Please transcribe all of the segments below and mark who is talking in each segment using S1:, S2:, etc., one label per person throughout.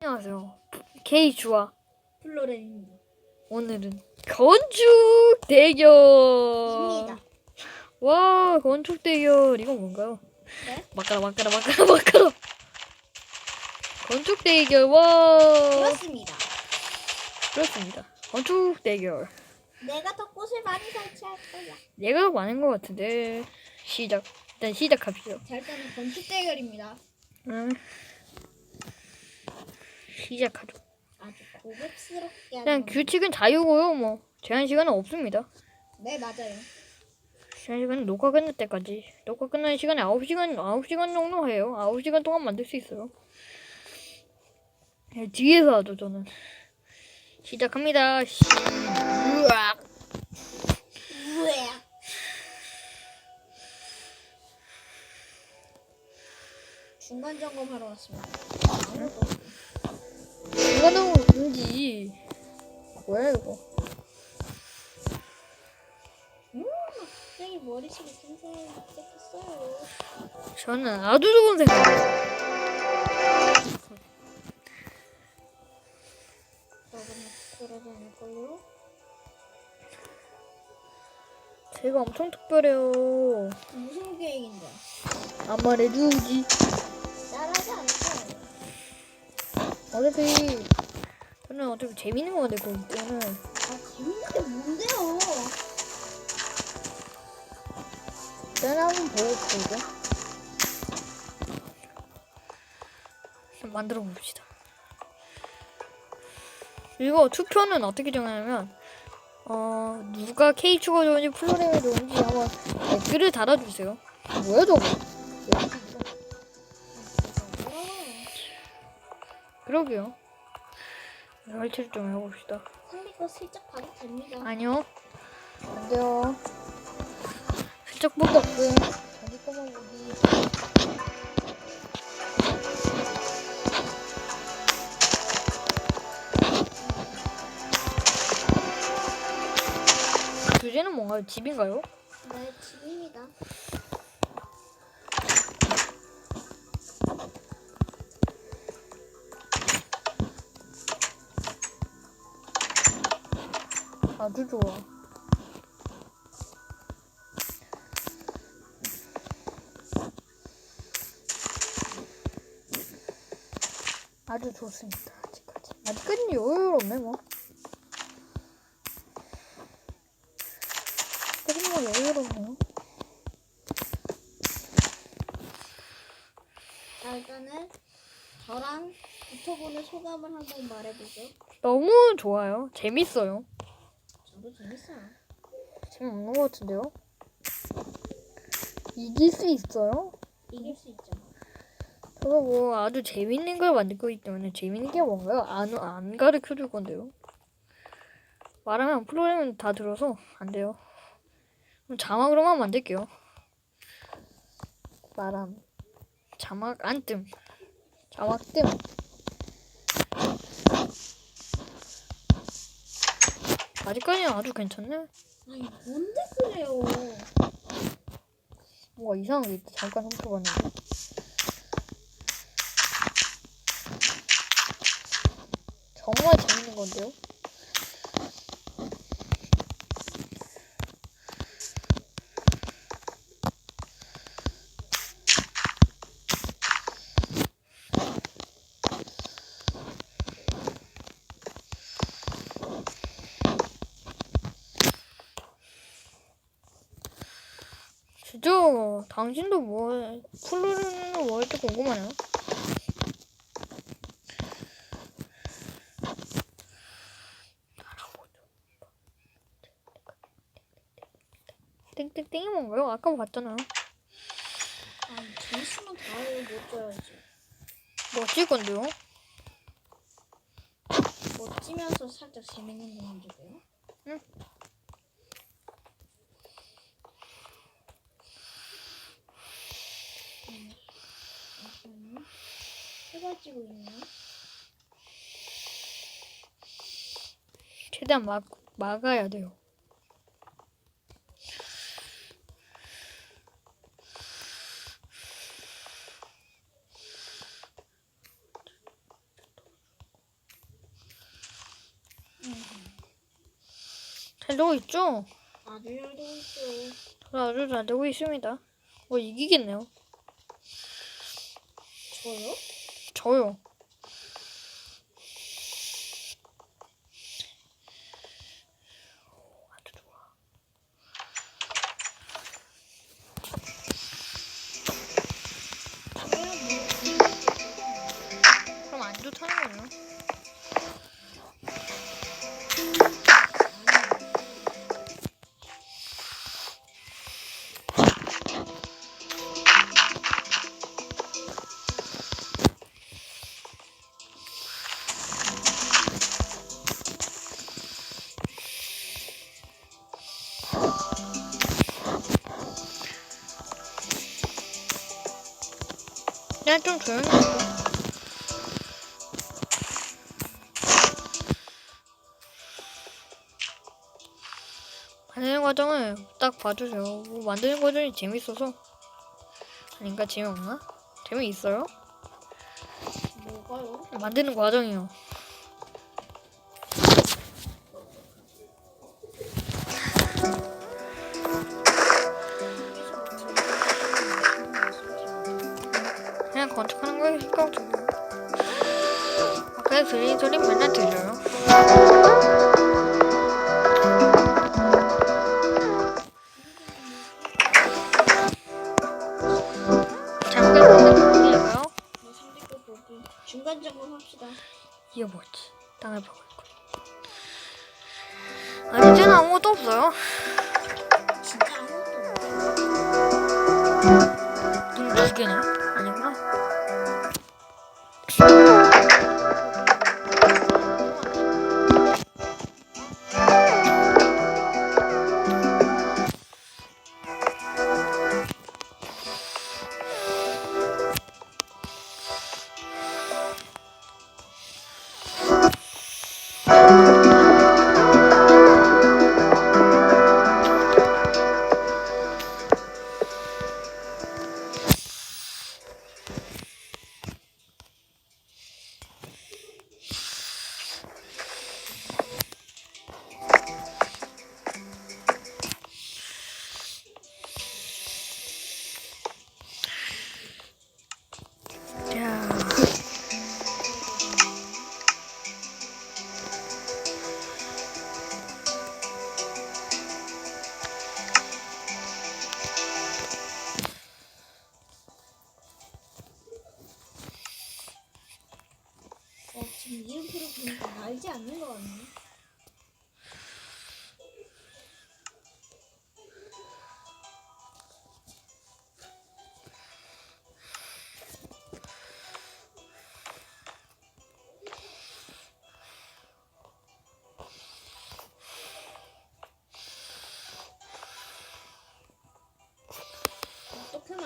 S1: 안녕하세요. K 주와
S2: 플로렌입니다.
S1: 오늘은 건축 대결.
S2: 입니다.
S1: 와 건축 대결 이건 뭔가요?
S2: 네?
S1: 막가라 막가라 막가라 막가라. 건축 대결 와
S2: 그렇습니다.
S1: 그렇습니다. 건축 대결.
S2: 내가 더 꽃을 많이 설치할 거야.
S1: 얘가 많은 것 같은데 시작. 일단 시작합시다.
S2: 자, 일단은 건축 대결입니다.
S1: 응. 시작하죠.
S2: 아주 고급스럽게 하는
S1: 규칙은 자유고요. 뭐 제한 시간은 없습니다.
S2: 네, 맞아요.
S1: 제한 시간은 녹화 끝날 때까지. 녹화 끝나는 시간에 9시간, 9시간 정도 해요. 9시간 동안 만들 수 있어요. 네, 뒤에서 하죠, 저는. 시작합니다. 시... 으악.
S2: 우에 중간 점검하러 왔습니다. 아무것도 없고.
S1: 이거 너무 금지. 뭐야, 이거.
S2: 음, 갑자기 머리속에 생생하게 시작했어요.
S1: 저는 아주 좋은 생각.
S2: 그러면 그러지 않을걸요?
S1: 제가 엄청 특별해요.
S2: 무슨 계획인데?
S1: 안 말해주지.
S2: 따라하지 않을까요?
S1: 어차피, 저는 어차피 재밌는 거 만들 거기 때문에.
S2: 아, 재밌는 게 뭔데요?
S1: 일단 한번 보고 보죠. 한번 만들어 봅시다. 이거 투표는 어떻게 정하냐면, 어, 누가 K 추가 좋은지 플로레가 좋은지 한번 댓글을 달아주세요. 뭐야, 저거? 그러게요. 설치를 좀 해봅시다.
S2: 거 슬쩍 봐도 됩니다.
S1: 아니요. 안 돼요. 슬쩍 보기 없음. 자기 거만 보기. 주제는 뭔가요? 집인가요?
S2: 네, 집입니다.
S1: 아주 좋아. 아주 좋습니다. 아직까지. 아직까지는 여유롭네 뭐. 아직까지는 뭐 여유롭네요.
S2: 자, 일단은 저랑 붙어보는 소감을 한번 말해보죠.
S1: 너무 좋아요. 재밌어요.
S2: 저도 재밌어요.
S1: 재미없는 것 같은데요? 이길 수 있어요?
S2: 이길 수 있죠.
S1: 저도 뭐 아주 재밌는 걸 만들 거기 때문에 재밌는 게 뭔가요? 안, 안 가르쳐 줄 건데요. 말하면 프로그램은 다 들어서 안 돼요. 그럼 자막으로만 만들게요. 말함. 자막 안 뜸. 자막 뜸. 아직까지는 아주 괜찮네.
S2: 아니, 뭔데 그래요?
S1: 뭐가 이상한 게 있다. 잠깐 훑어봤는데. 정말 재밌는 건데요? 진짜 당신도 뭐 플루는 뭐 할지 궁금하네요. 땡땡땡이 뭔가요? 아까 봤잖아요.
S2: 아니, 재밌으면 다음에 못.
S1: 뭐 어쩔 건데요?
S2: 멋지면서 살짝 재밌는 거 만들고요.
S1: 응.
S2: 해가지고 있나?
S1: 최대한 막, 막아야 돼요. 잘 되고 있죠?
S2: 아주 잘 되고
S1: 있죠. 아, 아주 잘 되고 있습니다. 뭐 이기겠네요.
S2: 저요?
S1: 저요. 그냥 좀 조용히 해줘. 만드는 과정을 딱 봐주세요. 뭐 만드는 과정이 재밌어서 아닌가 재미없나? 재미있어요?
S2: 뭐가요?
S1: 만드는 과정이요. 소리 맨날 들려요. 잠깐 들려요.
S2: 무슨 짓고 보기. 중간 점검 합시다.
S1: 이게 뭐지? 땅을 파고 있고. 아니 이제는 아무것도 없어요.
S2: 진짜 아무것도 없네.
S1: 눈두 개나?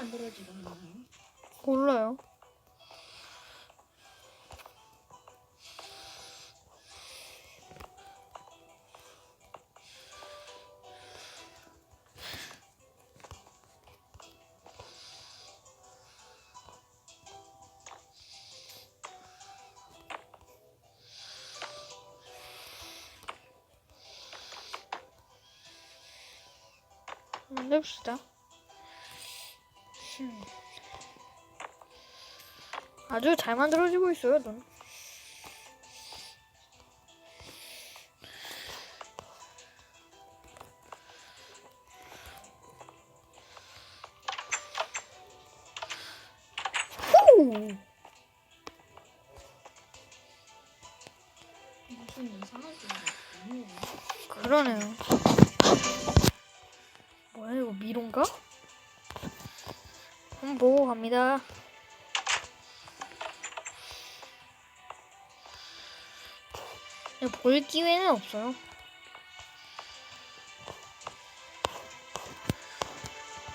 S2: 만들어지고 있나요?
S1: 몰라요. 만듭시다. 음. 아주 잘 만들어지고 있어요, 넌. 볼 기회는 없어요.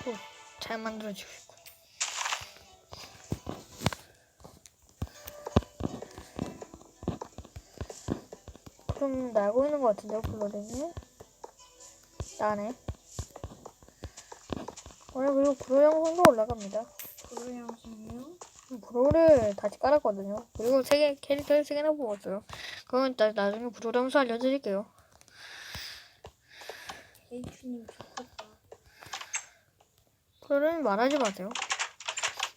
S1: 오, 잘 만들어지고 있고. 그럼 날고 있는 것 같은데요, 블러링이? 나네. 오늘 그리고 구로 영상도 올라갑니다.
S2: 그로 영상이요?
S1: 구로를 다시 깔았거든요. 그리고 세 개, 캐릭터를 세 개나 뽑았어요. 그건 나, 나중에 점수 알려드릴게요.
S2: H님 좋겠다.
S1: 그러면 말하지 마세요.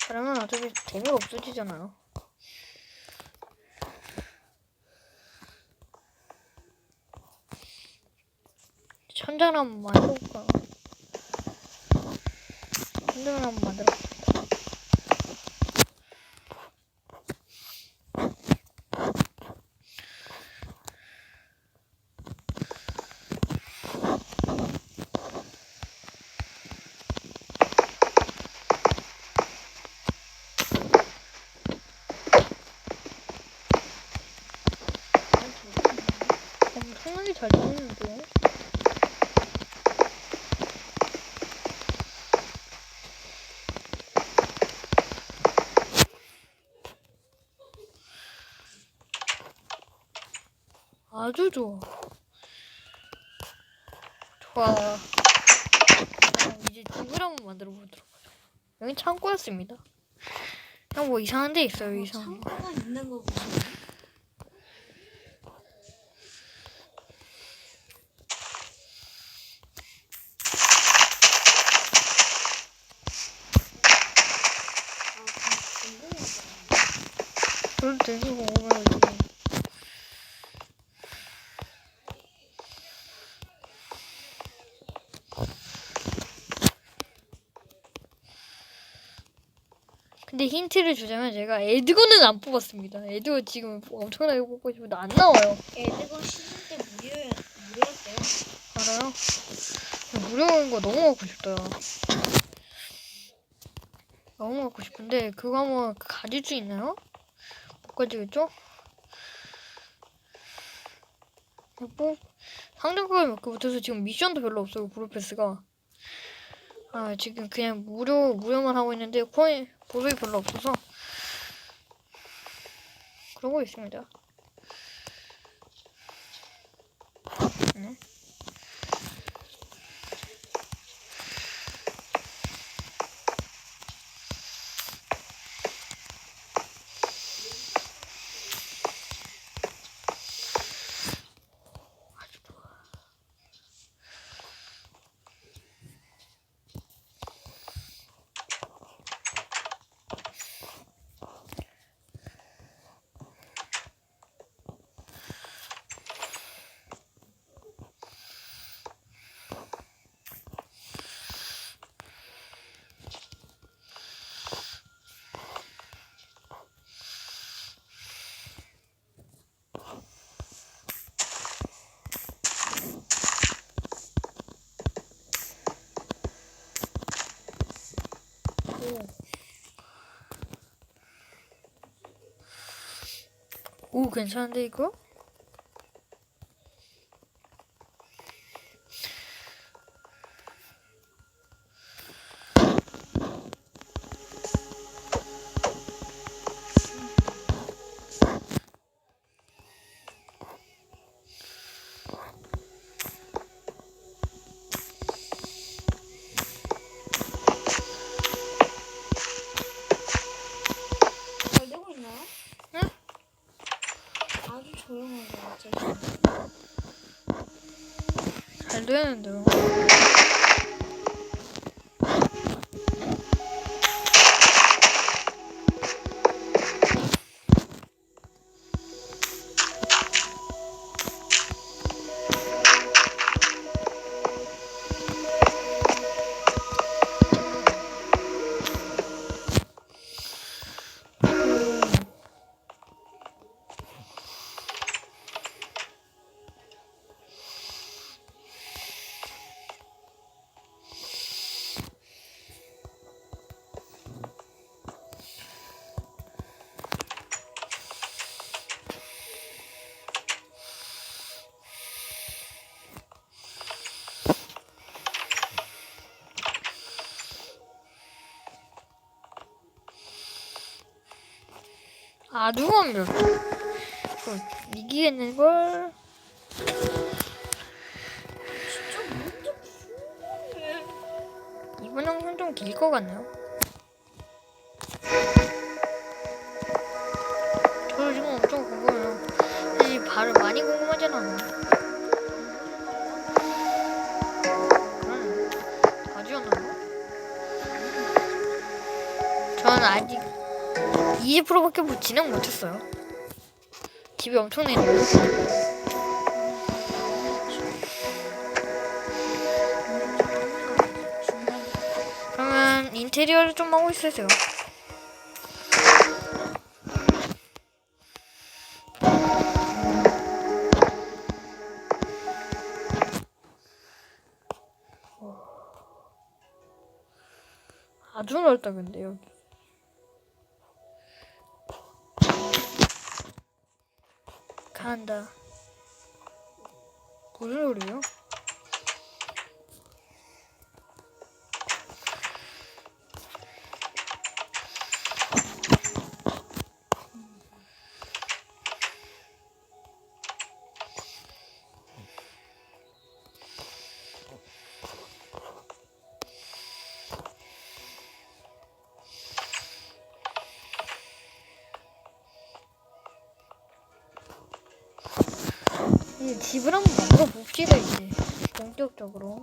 S1: 그러면 어차피 재미가 없어지잖아요. 천장을 한번 만들어볼까? 천장을 한번 만들어. 엄청나게 잘 되는데. 아주 좋아. 좋아. 이제 집을 한번 만들어 보도록 하죠. 여기 창고였습니다. 그냥 뭐 이상한 데 있어요,
S2: 어,
S1: 이상한. 거.
S2: 창고가 있는 거 보네. 아, 그럼 궁금하다.
S1: 그럴 때 이거 오면 이제 근데 힌트를 주자면 제가 에드거는 안 뽑았습니다. 에드거 지금 엄청나게 뽑고 싶은데 안 나와요.
S2: 에드건 시즌 때 무료 무료였대요.
S1: 알아요? 무료인 거 너무 갖고 싶다. 너무 갖고 싶은데 그거 한번 가질 수 있나요? 못 가지겠죠? 뭐 상점가에 몇개 붙어서 지금 미션도 별로 없어요 브루패스가 아 지금 그냥 무료 무료만 하고 있는데 코인 보석이 별로 없어서 그러고 있습니다. 오. 오 괜찮은데 이거?
S2: 잘 되고 있나요?
S1: 응?
S2: 아주 조용하게 갑자기.
S1: 잘되 아 누군가 그럼 이기겠는 걸. 이번 영상 좀 길 것 같나요? 저 지금 엄청 궁금해요. 이 발을 많이 궁금하진 않아요. 음, 다 지웠나? 저는 아직 20%밖에 못 진행 못했어요. 집이 엄청나네요. 그러면 인테리어를 좀 하고 있으세요. 아주 넓다 근데 여기. 간다. 무슨 소리요? 이제 집을 한번 만들어 봅시다 이제 본격적으로.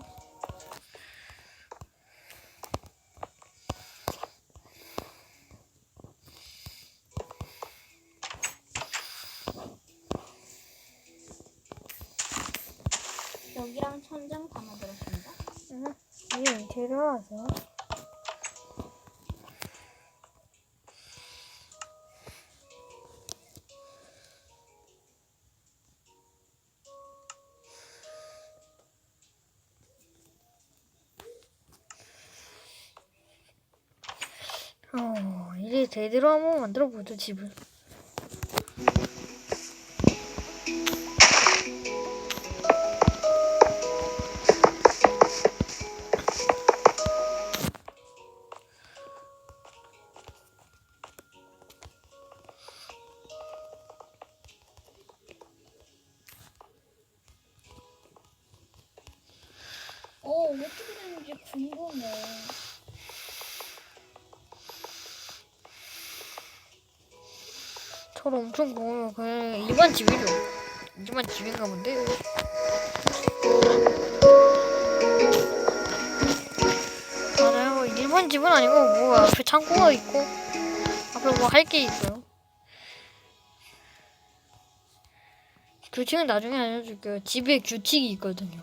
S1: 어, 이제 제대로 한번 만들어 보죠 집을. 저도 엄청 고마워요. 그냥 일반 집이죠. 일반 집인가 본데. 맞아요. 일반 집은 아니고 뭐 앞에 창고가 있고 앞에 뭐 할 게 있어요. 규칙은 나중에 알려줄게요. 집에 규칙이 있거든요.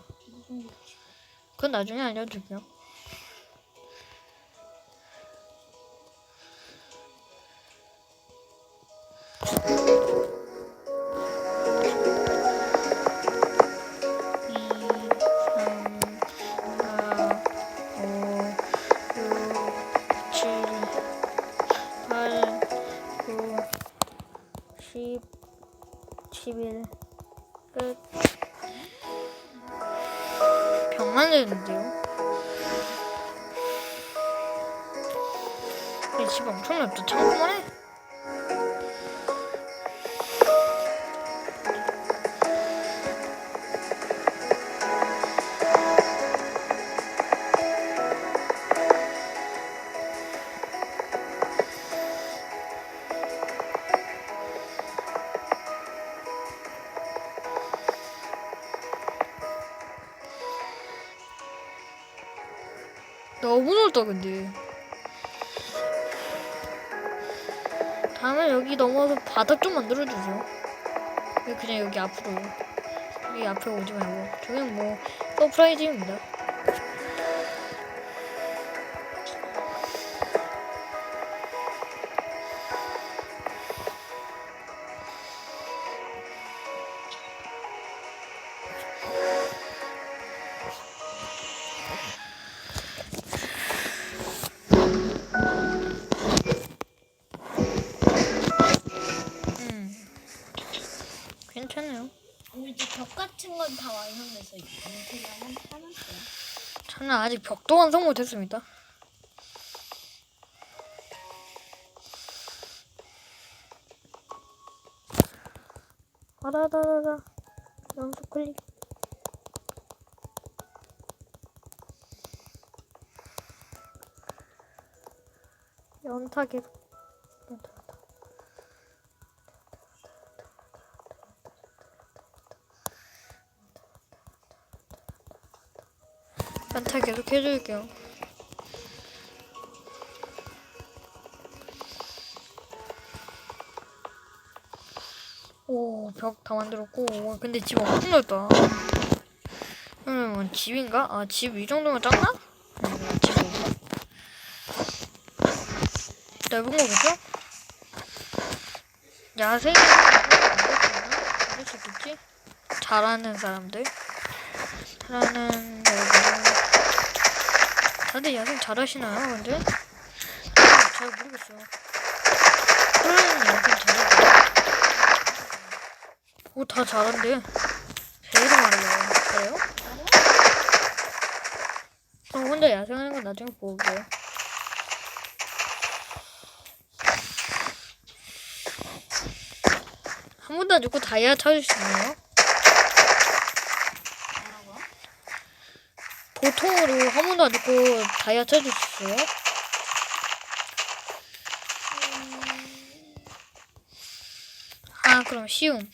S1: 그건 나중에 알려줄게요. 이, 무 넓다 근데. 다음에 여기 넘어서 바닥 좀 만들어주죠. 왜 그냥 여기 앞으로 여기 앞에 오지 말고 저기는 뭐 서프라이즈입니다. 저는 아직 벽도 완성 못했습니다. 아다다다다 연속 클릭. 연타 계속. 연타, 안타 계속 해줄게요. 오, 벽 다 만들었고. 근데 집 엄청 넓다. 음, 집인가? 아, 집 이 정도면 작나? 음, 집 넓은 거겠죠? 야생? 만들 수 있겠지? 잘하는 사람들? 잘하는 사람들. 다들 야생 잘하시나요, 근데? 잘 모르겠어요. 프로는 야생 잘하고. 오, 다 잘한대. 제대로 말해요. 그래요? 그럼 혼자 야생하는 건 나중에 보고요. 한 번도 안 죽고 다이아 찾을 수 있나요?
S2: 뭐라고?
S1: 보통으로 한 번도 안 죽고 다이아 있어요? 아, 그럼 쉬움.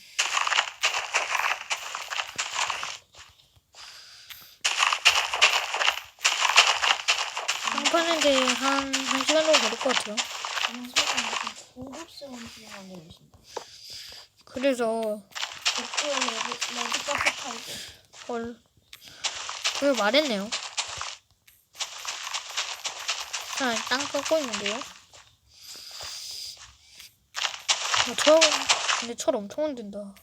S1: 방파는데 한, 한 시간 정도 걸릴 것 같아요.
S2: 고급스러운 비용을 내주신다.
S1: 그래서,
S2: 복도에 레드, 카페 타이즈.
S1: 헐. 그걸 말했네요. 아, 땅 깎고 있는데요? 아, 철, 근데 철 엄청 안 된다.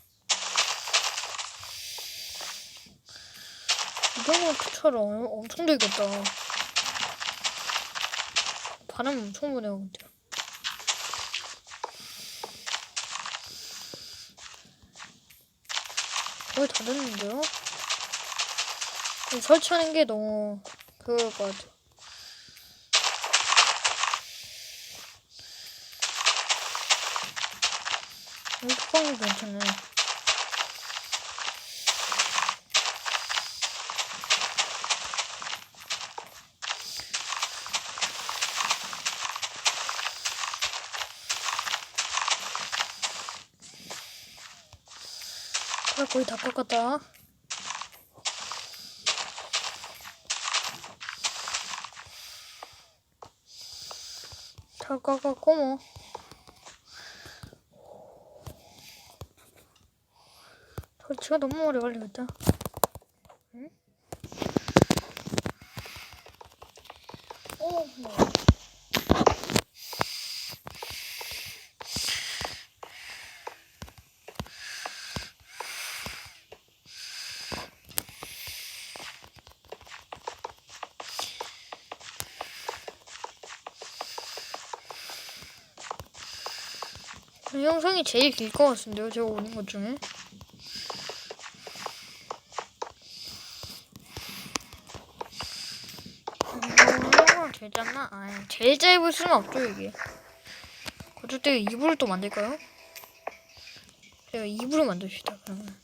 S1: 이거는 철 엄- 엄청 들겠다. 바람 엄청 부네요, 근데. 거의 다 됐는데요? 이 설치하는 게 너무 그럴 것 같아. 이 뚜껑이 괜찮네. 그래 거의 다 깎았다. 다 깎았고 뭐. 설치가 너무 오래 걸리겠다.
S2: 오, 뭐.
S1: 이 영상이 제일 길 것 같은데요, 제가 오는 것 중에. 짧나? 아니, 제일 짧을 수는 없죠, 이게. 어쩔 때 이불을 또 만들까요? 제가 이불을 만듭시다, 그러면.